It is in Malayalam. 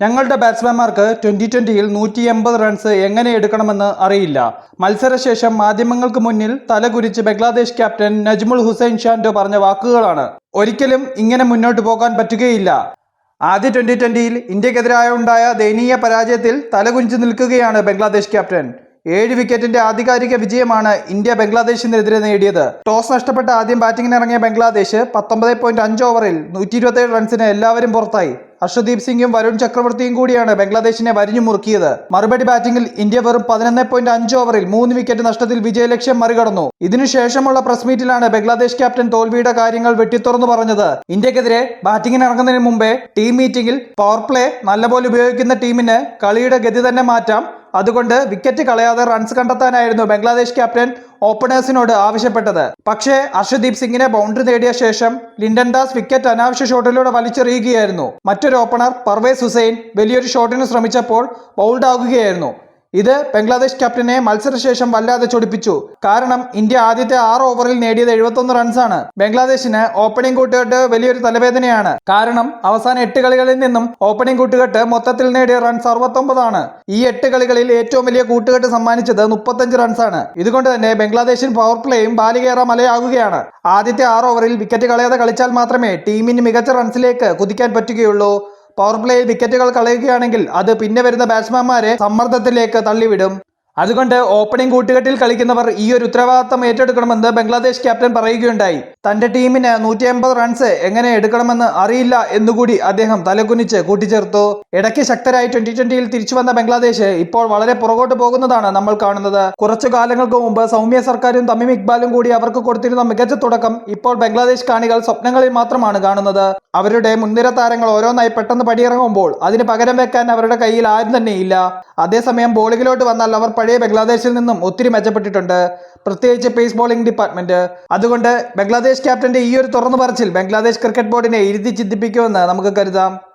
ഞങ്ങളുടെ ബാറ്റ്സ്മാൻമാർക്ക് ട്വന്റി ട്വന്റിയിൽ നൂറ്റി എൺപത് റൺസ് എങ്ങനെ എടുക്കണമെന്ന് അറിയില്ല. മത്സരശേഷം മാധ്യമങ്ങൾക്ക് മുന്നിൽ തലകുരിച്ച് ബംഗ്ലാദേശ് ക്യാപ്റ്റൻ നജ്മുൾ ഹുസൈൻ ഷാൻഡോ പറഞ്ഞ വാക്കുകളാണ്. ഒരിക്കലും ഇങ്ങനെ മുന്നോട്ട് പോകാൻ പറ്റുകയില്ല. ആദ്യ ട്വന്റി ട്വന്റിയിൽ ഇന്ത്യക്കെതിരായ ഉണ്ടായ ദയനീയ പരാജയത്തിൽ തലകുനിച്ച് നിൽക്കുകയാണ് ബംഗ്ലാദേശ് ക്യാപ്റ്റൻ ഏഴ് വിക്കറ്റിന്റെ ആധികാരിക വിജയമാണ് ഇന്ത്യ ബംഗ്ലാദേശിനെതിരെ നേടിയത്. ടോസ് നഷ്ടപ്പെട്ട ആദ്യം ബാറ്റിംഗിന് ഇറങ്ങിയ ബംഗ്ലാദേശ് പത്തൊമ്പത് പോയിന്റ് അഞ്ച് ഓവറിൽ നൂറ്റി ഇരുപത്തേഴ് റൺസിന് എല്ലാവരും പുറത്തായി. അർഷദീപ് സിംഗും വരുൺ ചക്രവർത്തിയും കൂടിയാണ് ബംഗ്ലാദേശിനെ വരിഞ്ഞു മുറുക്കിയത്. മറുപടി ബാറ്റിംഗിൽ ഇന്ത്യ വെറും പതിനൊന്ന് പോയിന്റ് അഞ്ച് ഓവറിൽ മൂന്ന് വിക്കറ്റ് നഷ്ടത്തിൽ വിജയലക്ഷ്യം മറികടന്നു. ഇതിനുശേഷമുള്ള പ്രസ് മീറ്റിലാണ് ബംഗ്ലാദേശ് ക്യാപ്റ്റൻ തോൽവിയുടെ കാര്യങ്ങൾ വെട്ടിത്തുറന്നു പറഞ്ഞത്. ഇന്ത്യക്കെതിരെ ബാറ്റിംഗിന് ഇറങ്ങുന്നതിന് മുമ്പേ ടീം മീറ്റിംഗിൽ പവർ പ്ലേ നല്ലപോലെ ഉപയോഗിക്കുന്ന ടീമിന് കളിയുടെ ഗതി തന്നെ മാറ്റാം. അതുകൊണ്ട് വിക്കറ്റ് കളയാതെ റൺസ് കണ്ടെത്താനായിരുന്നു ബംഗ്ലാദേശ് ക്യാപ്റ്റൻ ഓപ്പണേഴ്സിനോട് ആവശ്യപ്പെട്ടത്. പക്ഷേ അർഷദീപ് സിംഗിനെ ബൗണ്ടറി നേടിയ ശേഷം ലിൻഡൻ ദാസ് വിക്കറ്റ് അനാവശ്യ ഷോട്ടിലൂടെ വലിച്ചെറിയുകയായിരുന്നു. മറ്റൊരു ഓപ്പണർ പർവേസ് ഹുസൈൻ വലിയൊരു ഷോട്ടിന് ശ്രമിച്ചപ്പോൾ ബൗൾഡ് ആകുകയായിരുന്നു. ഇത് ബംഗ്ലാദേശ് ക്യാപ്റ്റനെ മത്സരശേഷം വല്ലാതെ ചൊടിപ്പിച്ചു. കാരണം ഇന്ത്യ ആദ്യത്തെ ആറ് ഓവറിൽ നേടിയത് എഴുപത്തൊന്ന് റൺസാണ്. ബംഗ്ലാദേശിന് ഓപ്പണിംഗ് കൂട്ടുകെട്ട് വലിയൊരു തലവേദനയാണ്. കാരണം അവസാന എട്ട് കളികളിൽ നിന്നും ഓപ്പണിംഗ് കൂട്ടുകെട്ട് മൊത്തത്തിൽ നേടിയ റൺസ് അറുപത്തൊമ്പതാണ്. ഈ എട്ട് കളികളിൽ ഏറ്റവും വലിയ കൂട്ടുകെട്ട് സമ്മാനിച്ചത് മുപ്പത്തഞ്ച് റൺസാണ്. ഇതുകൊണ്ട് തന്നെ ബംഗ്ലാദേശിൻ പവർ പ്ലേയും ബാലികേറ മലയാകുകയാണ്. ആദ്യത്തെ ആറ് ഓവറിൽ വിക്കറ്റ് കളയാതെ കളിച്ചാൽ മാത്രമേ ടീമിന് മികച്ച റൺസിലേക്ക് കുതിക്കാൻ പറ്റുകയുള്ളൂ. പവർ പ്ലേയിൽ വിക്കറ്റുകൾ കളയുകയാണെങ്കിൽ അത് പിന്നെ വരുന്ന ബാറ്റ്സ്മാൻമാരെ സമ്മർദ്ദത്തിലേക്ക് തള്ളിവിടും. അതുകൊണ്ട് ഓപ്പണിംഗ് കൂട്ടുകെട്ടിൽ കളിക്കുന്നവർ ഈ ഒരു ഉത്തരവാദിത്തം ഏറ്റെടുക്കണമെന്ന് ബംഗ്ലാദേശ് ക്യാപ്റ്റൻ പറയുകയുണ്ടായി. തന്റെ ടീമിന് നൂറ്റി അമ്പത് റൺസ് എങ്ങനെ എടുക്കണമെന്ന് അറിയില്ല എന്നുകൂടി അദ്ദേഹം തലകുനിച്ച് കൂട്ടിച്ചേർത്തു. ഇടയ്ക്ക് ശക്തരായി ട്വന്റി ട്വന്റിയിൽ തിരിച്ചു വന്ന ബംഗ്ലാദേശ് ഇപ്പോൾ വളരെ പുറകോട്ട് പോകുന്നതാണ് നമ്മൾ കാണുന്നത്. കുറച്ചു കാലങ്ങൾക്ക് മുമ്പ് സൗമ്യ സർക്കാരും തമീം ഇക്ബാലും കൂടി അവർക്ക് കൊടുത്തിരുന്ന മികച്ച തുടക്കം ഇപ്പോൾ ബംഗ്ലാദേശ് കാണികൾ സ്വപ്നങ്ങളിൽ മാത്രമാണ് കാണുന്നത്. അവരുടെ മുൻനിര താരങ്ങൾ ഓരോന്നായി പെട്ടെന്ന് പടിയിറങ്ങുമ്പോൾ അതിന് പകരം വെക്കാൻ അവരുടെ കയ്യിൽ ആരും തന്നെയില്ല. അതേസമയം ബോളിങ്ങിലോട്ട് വന്നാൽ അവർ പഴയ ബംഗ്ലാദേശിൽ നിന്നും ഒത്തിരി മെച്ചപ്പെട്ടിട്ടുണ്ട്. പ്രത്യേകിച്ച് പേസ് ബോളിംഗ് ഡിപ്പാർട്ട്മെന്റ് അതുകൊണ്ട് ബംഗ്ലാദേശ് ക്യാപ്റ്റന്റെ ഈ ഒരു തുറന്നു പറച്ചിൽ ബംഗ്ലാദേശ് ക്രിക്കറ്റ് ബോർഡിനെ ഇരുത്തി ചിന്തിപ്പിക്കുമെന്ന് നമുക്ക് കരുതാം.